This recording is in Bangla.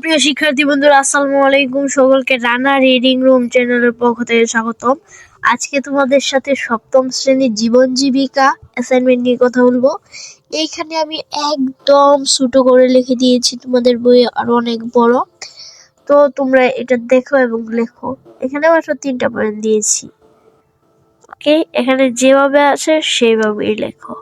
প্রিয় শিক্ষার্থী বন্ধুরা, আসসালামু আলাইকুম। সকলকে রানা রিডিং রুম চ্যানেলের পক্ষ থেকে স্বাগতম। আজকে তোমাদের সাথে সপ্তম শ্রেণির জীবন জীবিকা অ্যাসাইনমেন্ট নিয়ে কথা বলব। এইখানে আমি একদম ছোট করে লিখে দিয়েছি তোমাদের বইয়ে, আরও অনেক বড়। তো তোমরা এটা দেখো এবং লেখো। এখানে মাত্র তিনটা পয়েন্ট দিয়েছি। ওকে এখানে যেভাবে আছে সেইভাবেই লেখো।